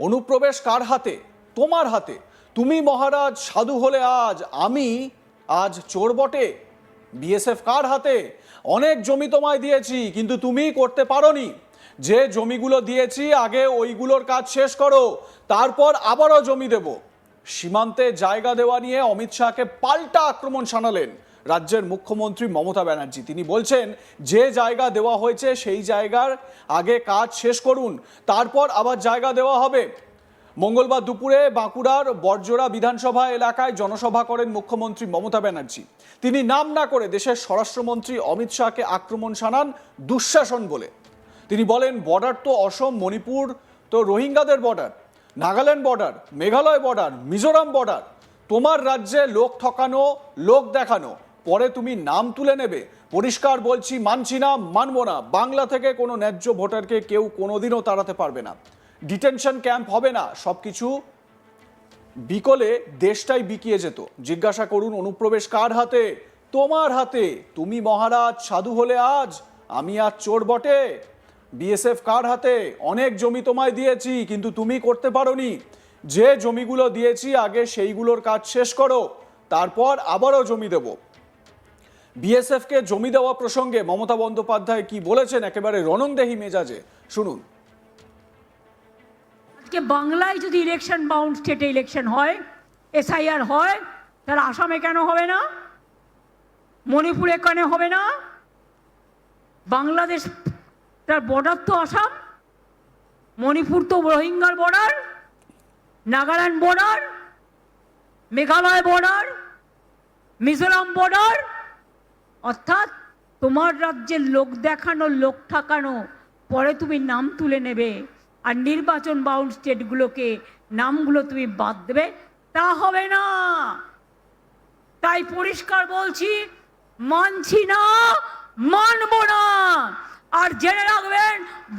অনুপ্রবেশ কার হাতে? তোমার হাতে। তুমি মহারাজ সাধু হলে আজ, আমি আজ চোর বটে। বিএসএফ কার হাতে? অনেক জমি তোমায় দিয়েছি, কিন্তু তুমি করতে পারোনি। যে জমিগুলো দিয়েছি, আগে ওইগুলোর কাজ শেষ করো, তারপর আবারও জমি দেব। সীমান্তে জায়গা দেওয়া নিয়ে অমিত শাহকে পাল্টা আক্রমণ শানালেন। রাজ্যের মুখ্যমন্ত্রী মমতা ব্যানার্জি। তিনি বলছেন, যে জায়গা দেওয়া হয়েছে সেই জায়গার আগে কাজ শেষ করুন, তারপর আবার জায়গা দেওয়া হবে। মঙ্গলবার দুপুরে বাঁকুড়ার বর্জরা বিধানসভা এলাকায় জনসভা করেন মুখ্যমন্ত্রী মমতা ব্যানার্জি। তিনি নাম না করে দেশের স্বরাষ্ট্রমন্ত্রী অমিত শাহকে আক্রমণ শানান দুঃশাসন বলে। তিনি বলেন, বর্ডার তো অসম, মণিপুর তো রোহিঙ্গাদের border, Nagaland border, Meghalaya border, Mizoram border. তোমার রাজ্যে লোক ঠকানো, লোক দেখানো পরে তুমি নাম তুলে নেবে। পরিষ্কার বলছি, মানছি না, মানবো না। বাংলা থেকে কোনো ন্যায্য ভোটারকে কেউ কোনোদিনও তাড়াতে পারবে না। ডিটেনশন ক্যাম্প হবে না। সবকিছু বিকলে দেশটাই বিকিয়ে যেত। জিজ্ঞাসা করুন, অনুপ্রবেশ কার হাতে? তোমার হাতে। তুমি মহারাজ, সাধু হলে আজ। আমি আজ চোর বটে। বিএসএফ কার হাতে? অনেক জমি তোমায় দিয়েছি, কিন্তু তুমি করতে পারোনি। যে জমিগুলো দিয়েছি, আগে সেইগুলোর কাজ শেষ করো। তারপর আবারও জমি দেব। বিএসএফকে জমি দেওয়া প্রসঙ্গে মমতা বন্দ্যোপাধ্যায় কি বলেছেন? একেবারে রণংদেহী মেজাজে। শুনুন। আজকে বাংলায় যদি ইলেকশন বাউন্ড স্টেটে ইলেকশন হয় এসআইআর হয়, তাহলে আসামে কেন হবে না? মণিপুরে কেন হবে না? বাংলাদেশ, তার বর্ডার তো আসাম, মণিপুর তো রোহিঙ্গার border Nagaland border Meghalaya border Mizoram border অর্থাৎ তোমার রাজ্যের লোক দেখানো, লোক ঠাকানো, পরে তুমি নাম তুলে নেবে আর নির্বাচন বাউন্ড স্টেটগুলোকে নামগুলো তুমি বাদ দেবে, তা হবে না। তাই পরিষ্কার বলছি, মানছি না, মানব না। আর জেনে রাখবেন,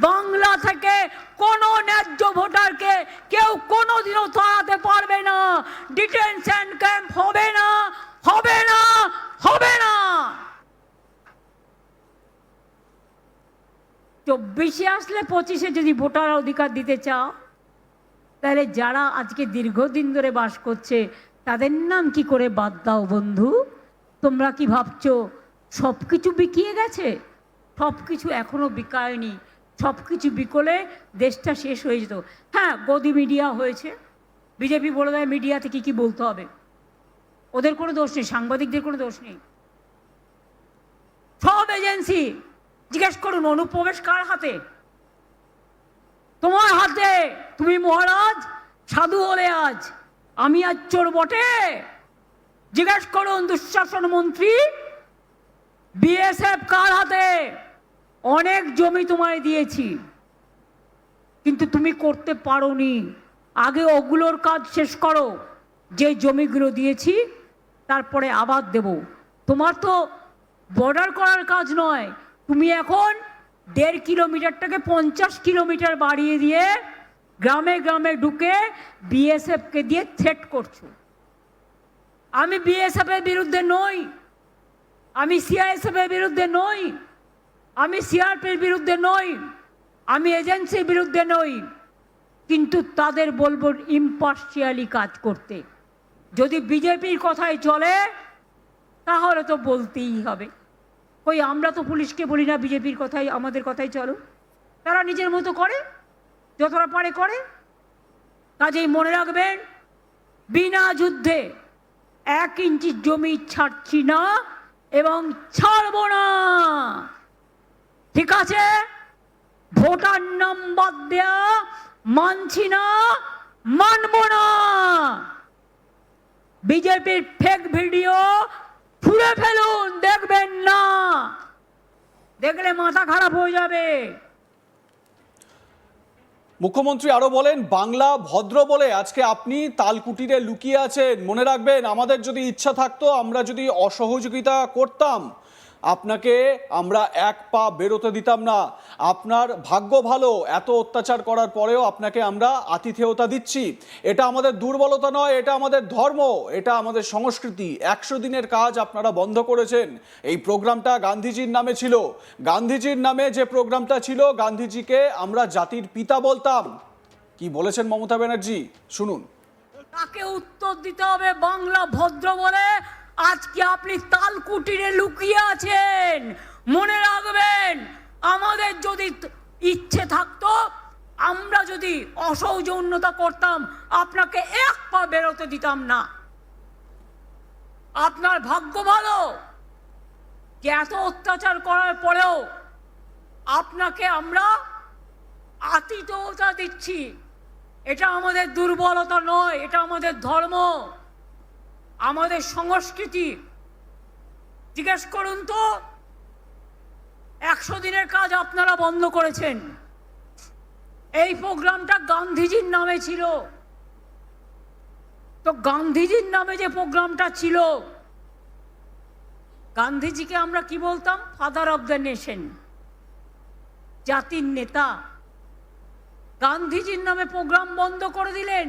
বাংলা থেকে কোনো ন্যায্য ভোটারকে কেউ কোনোদিনও তাড়াতে পারবে না। ডিটেনশন ক্যাম্প হবে না হবে না হবে না চব্বিশে আসলে পঁচিশে যদি ভোটার অধিকার দিতে চাও, তাহলে যারা আজকে দীর্ঘদিন ধরে বাস করছে, তাদের নাম কি করে বাদ দাও বন্ধু? তোমরা কি ভাবছ সব কিছু বিকিয়ে গেছে? সব কিছু এখনও বিকায়নি। সব কিছু বিকলে দেশটা শেষ হয়ে যেত। হ্যাঁ গদি মিডিয়া হয়েছে। বিজেপি বলে দেয়, মিডিয়াতে কী কী বলতে হবে? ওদের কোনো দোষ নেই, সাংবাদিকদের কোনো দোষ নেই। সব এজেন্সি জিজ্ঞেস করুন, অনুপ্রবেশ কার হাতে? তোমার হাতে। তুমি মহারাজ, সাধু হলে আজ। আমি আজ চোর বটে। জিজ্ঞেস করুন, দুঃশাসন মন্ত্রী, বিএসএফ কার হাতে? অনেক জমি তোমায় দিয়েছি। কিন্তু তুমি করতে পারোনি। আগে ওগুলোর কাজ শেষ করো। যে জমিগুলো দিয়েছি, তারপরে আবার দেব। তোমার তো বর্ডার করার কাজ নয়। তুমি এখন দেড় কিলোমিটারটাকে পঞ্চাশ কিলোমিটার বাড়িয়ে দিয়ে গ্রামে গ্রামে ঢুকে বিএসএফকে দিয়ে থ্রেট করছ। আমি বিএসএফের বিরুদ্ধে নই, আমি সিআইএসএফের বিরুদ্ধে নই, আমি সিআরপির বিরুদ্ধে নই, আমি এজেন্সির বিরুদ্ধে নই, কিন্তু তাদের বলব ইম্পার্শিয়ালি কাজ করতে। যদি বিজেপির কথাই চলে, তাহলে তো বলতেই হবে। কই আমরা তো পুলিশকে বলি না, বিজেপির কথাই, আমাদের কথাই চলো। তারা নিজের মতো করে, যতটা পারে করে। কাজেই মনে রাখবেন, বিনা যুদ্ধে এক ইঞ্চি জমি ছাড়ছি না এবং ছাড়ব না। ঠিক আছে? ভোটার নাম বাদ দেয়া মানছি না, মানব না। বিজেপির ফেক ভিডিও ছুঁড়ে ফেলুন, দেখবেন না। দেখলে মাথা খারাপ হয়ে যাবে। মুখ্যমন্ত্রী আরও বলেন, বাংলা ভদ্র বলে আজকে আপনি তালকুটিরে লুকিয়ে আছেন। মনে রাখবেন, আমাদের যদি ইচ্ছা থাকতো, আমরা যদি অসহযোগিতা করতাম। আপনাকে আমরা এক পা বেরোতে দিতাম না। আপনার ভাগ্য ভালো, এত অত্যাচার করার পরেও আপনাকে আমরা আতিথেয়তা দিচ্ছি। এটা আমাদের দুর্বলতা নয়, এটা আমাদের ধর্ম, এটা আমাদের সংস্কৃতি। একশো দিনের কাজ আপনারা বন্ধ করেছেন। এই প্রোগ্রামটা গান্ধীজির নামে ছিল। গান্ধীজির নামে যে প্রোগ্রামটা ছিল, গান্ধীজিকে আমরা জাতির পিতা বলতাম। কি বলেছেন মমতা ব্যানার্জি? শুনুন। তাকে উত্তর দিতে হবে বাংলা আপনি তাল কুটিরে লুকিয়ে আছেন। মনে রাখবেন, আমাদের যদি ইচ্ছে থাকতো, আমরা যদি অসৌজন্যতা করতাম, আপনাকে এক পা বেরোতে দিতাম না। আপনার ভাগ্য ভালো। যে এত অত্যাচার করার পরেও আপনাকে আমরা আতিথ্যতা দিচ্ছি। এটা আমাদের দুর্বলতা নয়, এটা আমাদের ধর্ম, আমাদের সংস্কৃতি। জিজ্ঞেস করুন তো, একশো দিনের কাজ আপনারা বন্ধ করেছেন। এই প্রোগ্রামটা গান্ধীজির নামে ছিল। তো গান্ধীজির নামে যে প্রোগ্রামটা ছিল, গান্ধীজিকে আমরা কি বলতাম? ফাদার অব দ্য নেশন জাতির নেতা। গান্ধীজির নামে প্রোগ্রাম বন্ধ করে দিলেন।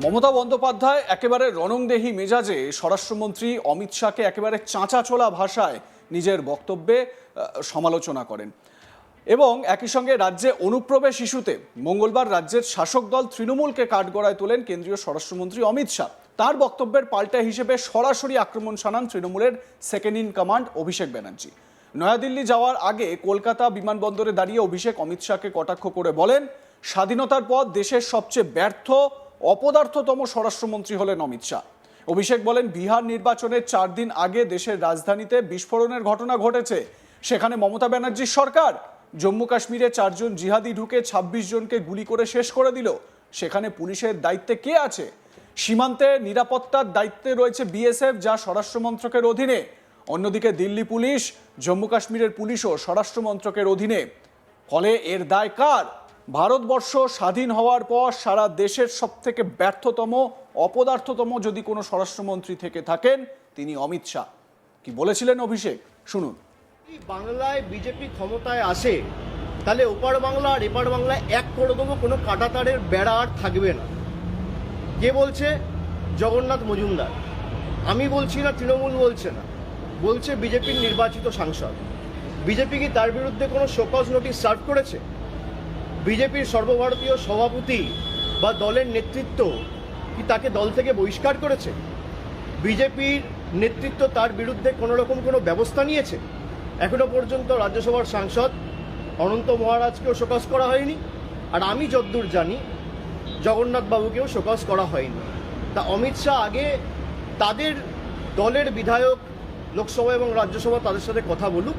মমতা বন্দ্যোপাধ্যায় একেবারে রণংদেহী মেজাজে স্বরাষ্ট্রমন্ত্রী অমিত শাহকে একেবারে চাঁচাচোলা ভাষায় নিজের বক্তব্যে সমালোচনা করেন। এবং একই সঙ্গে রাজ্যে অনুপ্রবেশ ইস্যুতে মঙ্গলবার রাজ্যের শাসক দল তৃণমূলকে কাঠগড়ায় তোলেন কেন্দ্রীয় স্বরাষ্ট্রমন্ত্রী অমিত শাহ। তার বক্তব্যের পাল্টা হিসেবে সরাসরি আক্রমণ শানান তৃণমূলের second in command Abhishek Banerjee. New Delhi যাওয়ার আগে কলকাতা বিমানবন্দরে দাঁড়িয়ে অভিষেক অমিত শাহকে কটাক্ষ করে বলেন, স্বাধীনতার পর দেশের সবচেয়ে ব্যর্থ অপদার্থতম স্বরাষ্ট্রমন্ত্রী হলেন অমিত শাহ। অভিষেক বলেন, বিহার নির্বাচনের চার দিন আগে দেশের রাজধানীতে বিস্ফোরণের ঘটনা ঘটেছে। সেখানে মমতা ব্যানার্জির সরকার। জম্মু কাশ্মীরে চারজন জিহাদি ঢুকে ২৬ জনকে গুলি করে শেষ করে দিল। সেখানে পুলিশের দায়িত্বে কে আছে? সীমান্তে নিরাপত্তার দায়িত্বে রয়েছে বিএসএফ, যা স্বরাষ্ট্র মন্ত্রকের অধীনে। অন্যদিকে দিল্লি পুলিশ, জম্মু কাশ্মীরের পুলিশও স্বরাষ্ট্র মন্ত্রকের অধীনে। ফলে এর দায় কার? ভারতবর্ষ স্বাধীন হওয়ার পর সারা দেশের সব থেকে ব্যর্থতম, অপদার্থতম যদি কোনো স্বরাষ্ট্রমন্ত্রী থেকে থাকেন, তিনি অমিত শাহ। কি বলেছিলেন অভিষেক? শুনুন। বাংলায় বিজেপি ক্ষমতায় আসে, তাহলে ওপার বাংলা আর এপার বাংলায় এক করে দেবো, কোনো কাটাতারের বেড়া আর থাকবে না। কে বলছে? জগন্নাথ মজুমদার। আমি বলছি না, তৃণমূল বলছে না। বলছে বিজেপির নির্বাচিত সাংসদ। বিজেপি কি তার বিরুদ্ধে কোনো শোকজ নোটিশ সার্ভ করেছে? বিজেপির সর্বভারতীয় সভাপতি বা দলের নেতৃত্ব কি তাকে দল থেকে বহিষ্কার করেছে? বিজেপির নেতৃত্ব তার বিরুদ্ধে কোনো রকম কোনো ব্যবস্থা নিয়েছে? এখনও পর্যন্ত রাজ্যসভার সাংসদ অনন্ত মহারাজকেও শোকজ করা হয়নি আর আমি যদ্দূর জানি জগন্নাথবাবুকেও শোকজ করা হয়নি। তা অমিত শাহ আগে তাদের দলের বিধায়ক লোকসভা এবং রাজ্যসভা তাদের সাথে কথা বলুক।